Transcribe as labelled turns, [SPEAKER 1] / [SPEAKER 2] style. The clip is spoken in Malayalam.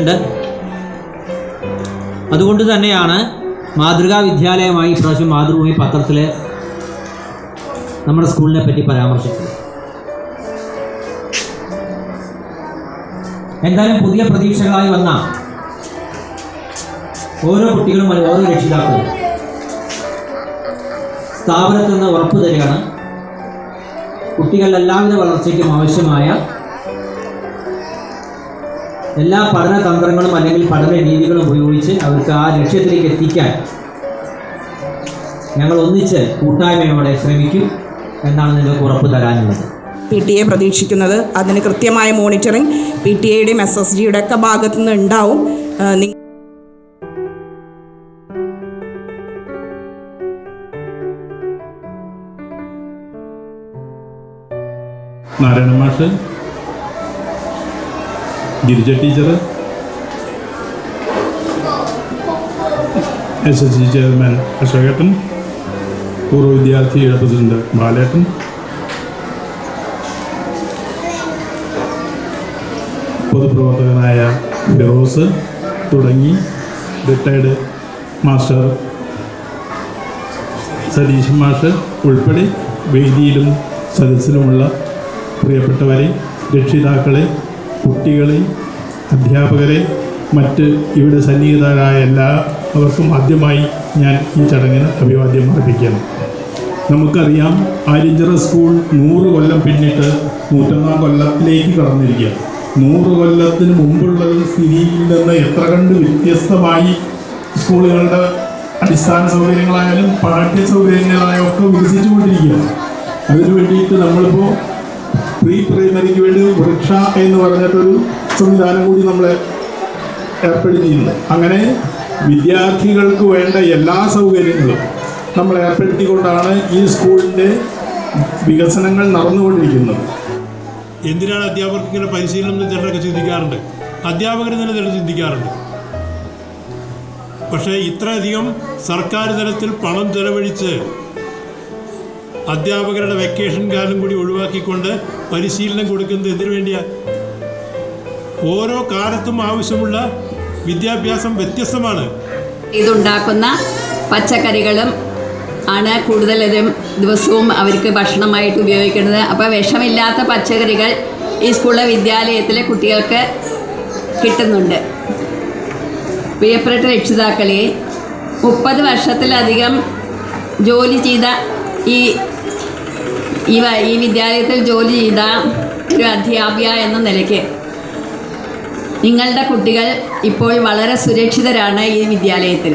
[SPEAKER 1] ഉണ്ട്. അതുകൊണ്ട് തന്നെയാണ് മാതൃകാ വിദ്യാലയമായി ഇപ്രാവശ്യം മാതൃഭൂമി പത്രത്തിൽ നമ്മുടെ സ്കൂളിനെ പറ്റി പരാമർശിച്ചത്. എന്തായാലും പുതിയ പ്രതീക്ഷകളായി വന്ന ഓരോ കുട്ടികളും ഓരോ രക്ഷിതാക്കളും സ്ഥാപനത്തിൽ നിന്ന് ഉറപ്പു തരികയാണ്. കുട്ടികളുടെ എല്ലാവിധ വളർച്ചയ്ക്കും ആവശ്യമായ എല്ലാ പഠന തന്ത്രങ്ങളും അല്ലെങ്കിൽ പഠന രീതികളും ഉപയോഗിച്ച് അവർക്ക് ആ ലക്ഷ്യത്തിലേക്ക് എത്തിക്കാൻ ഞങ്ങൾ ഒന്നിച്ച് കൂട്ടായ്മയോടെ ശ്രമിക്കും എന്നാണ് നിങ്ങൾക്ക് ഉറപ്പ് തരാനുള്ളത്.
[SPEAKER 2] പി ടി എ പ്രതീക്ഷിക്കുന്നത് അതിന് കൃത്യമായ മോണിറ്ററിംഗ് പി ടി എയുടെയും എസ് എസ് ജിയുടെ ഒക്കെ ഭാഗത്തു നിന്ന് ഉണ്ടാവും
[SPEAKER 3] നാരായണ മാഷ്. Girija teacher S S C chairman അശോകേട്ടൻ പൂർവ വിദ്യാർത്ഥിയുടെ പ്രസിഡന്റ് ബാലേട്ടൻ പൊതുപ്രവർത്തകനായ ഫിറോസ് തുടങ്ങി റിട്ടയർഡ് മാസ്റ്റർ സതീശൻ മാഷ് ഉൾപ്പെടെ വേദിയിലും സദസ്സിലുമുള്ള പ്രിയപ്പെട്ടവരെ രക്ഷിതാക്കളെ കുട്ടികളെ അധ്യാപകരെ മറ്റ് ഇവിടെ സന്നിഹിതരായ എല്ലാവർക്കും ആദ്യമായി ഞാൻ ഈ ചടങ്ങിന് അഭിവാദ്യം അർപ്പിക്കുന്നു. നമുക്കറിയാം ആര്യഞ്ചിറ സ്കൂൾ നൂറ് കൊല്ലം പിന്നിട്ട് നൂറ്റൊന്നാം കൊല്ലത്തിലേക്ക് കടന്നിരിക്കുക നൂറ് കൊല്ലത്തിന് മുമ്പുള്ള സ്ഥിതിയിൽ നിന്ന് എത്ര കണ്ട് വ്യത്യസ്തമായി സ്കൂളുകളുടെ അടിസ്ഥാന സൗകര്യങ്ങളായാലും പാഠ്യ സൗകര്യങ്ങളായാലും ഒക്കെ വികസിച്ചുകൊണ്ടിരിക്കുകയാണ്. അതിനു വേണ്ടിയിട്ട് നമ്മളിപ്പോൾ പ്രീ പ്രൈമറിക്ക് വേണ്ടി വൃക്ഷ എന്ന് പറഞ്ഞിട്ടൊരു സംവിധാനം കൂടി നമ്മളെ ഏർപ്പെടുത്തിയിട്ടുണ്ട്. അങ്ങനെ വിദ്യാർത്ഥികൾക്ക് വേണ്ട എല്ലാ സൗകര്യങ്ങളും നമ്മൾ ഏർപ്പെടുത്തിക്കൊണ്ടാണ് ഈ സ്കൂളിന്റെ വികസനങ്ങൾ നടന്നുകൊണ്ടിരിക്കുന്നത്.
[SPEAKER 4] എന്തിനാണ് അധ്യാപകർക്ക് ഇങ്ങനെ പരിശീലനം ചിലരൊക്കെ ചിന്തിക്കാറുണ്ട്? അധ്യാപകർ തന്നെ ചിലർ ചിന്തിക്കാറുണ്ട്. പക്ഷേ ഇത്രയധികം സർക്കാർ തലത്തിൽ പണം ചെലവഴിച്ച് അധ്യാപകരുടെ വെക്കേഷൻ കാലം കൂടി ഒഴിവാക്കിക്കൊണ്ട് പരിശീലനം കൊടുക്കുന്നത് എന്തിനു വേണ്ടിയാണ് ഓരോ കാലത്തും ആവശ്യമുള്ള വിദ്യാഭ്യാസം വ്യത്യസ്തമാണ്.
[SPEAKER 5] ഇതുണ്ടാക്കുന്ന പച്ചക്കറികളും ആണ് കൂടുതലും ദിവസവും അവർക്ക് ഭക്ഷണമായിട്ട് ഉപയോഗിക്കുന്നത്. അപ്പോൾ വിഷമില്ലാത്ത പച്ചക്കറികൾ ഈ സ്കൂളിലെ വിദ്യാലയത്തിലെ കുട്ടികൾക്ക് കിട്ടുന്നുണ്ട്. പ്രിയപ്പെട്ട രക്ഷിതാക്കളെ മുപ്പത് വർഷത്തിലധികം ജോലി ചെയ്ത ഈ ഈ ഈ വിദ്യാലയത്തിൽ ജോലി ചെയ്ത ഒരു അധ്യാപിക എന്ന നിലയ്ക്ക് നിങ്ങളുടെ കുട്ടികൾ ഇപ്പോൾ വളരെ സുരക്ഷിതരാണ് ഈ വിദ്യാലയത്തിൽ.